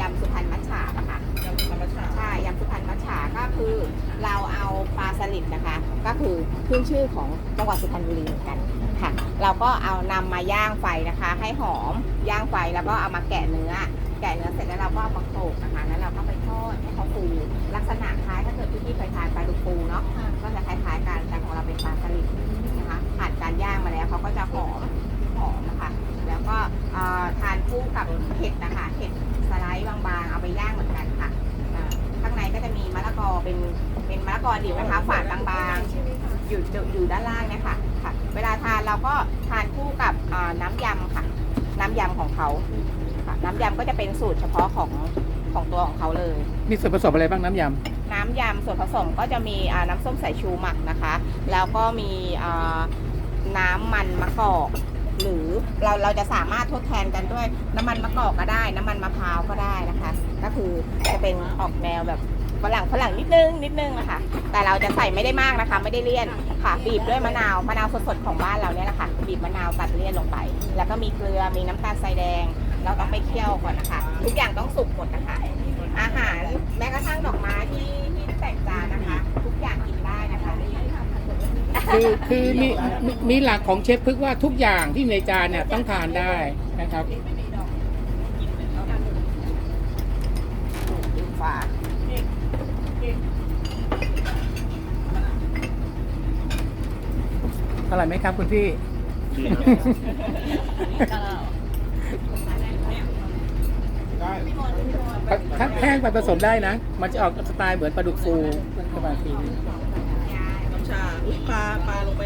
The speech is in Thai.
ยำสุพรรณมัจฉาอะค่ะยำธรรมชาติใช่ยำสุพรรณมัจฉาก็คือเราเอาปลาสลิดนะคะ ก็คือขึ้นชื่อของจังหวัดสุพรรณบุรีเหมือนกันค่ะ เราก็เอานำมาย่างไฟนะคะ ให้หอมย่างไฟแล้วก็เอามาแกะเนื้อ แกะเนื้อเสร็จแล้วเราก็เอามาโขลกนะคะแล้วเราก็ไปทอดให้เขาฟูลักษณะคล้ายถ้าเกิดพี่ๆเคยทานปลาดุกฟูเนาะก็จะคล้ายๆกันแต่ของเราเป็นปลาสลิดนะคะผ่านการย่างมาแล้วเขาก็จะหอมหอมนะคะ แล้วก็เอ่อทานคู่กับเห็ดนะคะเห็ดส เป็นมะละกอดิบนะคะ ฝานบางๆอยู่อยู่อยู่ด้านล่างเนี่ยค่ะค่ะ เวลาทานเราก็ทานคู่กับอ่าน้ำยำค่ะ น้ำยำของเขาค่ะ น้ำยำก็จะเป็นสูตรเฉพาะของของตัวของเขาเลย มีส่วนผสมอะไรบ้างน้ำยน้ำยำส่วนผสมก็จะมีอ่าน้ำส้มสายชูหมักนะคะ แล้วก็มีอ่าน้ำมันมะกอกหรือเราเราจะสามารถทดแทนกันด้วยน้ำมันมะกอกก็ได้ น้ำมันมะพร้าวก็ได้นะคะ ก็คือจะเป็นออกแนวแบบ ฝรั่งฝรั่งนิดนึงนิดนึงนะคะ แต่เราจะใส่ไม่ได้มากนะคะ ไม่ได้เลี่ยนค่ะ บีบด้วยมะนาวมะนาวสดๆของบ้านเราเนี่ยแหละค่ะบีบมะนาวตัดเลี่ยนลงไป แล้วก็มีเกลือมีน้ำตาลทรายแดง เราต้องไปเคี่ยวก่อนนะคะ ทุกอย่างต้องสุกหมดนะคะ อาหารแม้กระทั่งดอกไม้ที่ที่แต่งจานนะคะ ทุกอย่างกินได้นะคะคือคือมีมีมีหลักของเชฟพึกว่าทุกอย่างที่ในจานเนี่ยต้องทานได้นะครับ ฝา อร่อยไหมครับคุณพี่ถ้าแห้งไปผสมได้นะ มันจะออกสไตล์เหมือนปลาดุกฟูประมาณนี้ น้ำชาอุ๊ยปลาปลาลงไป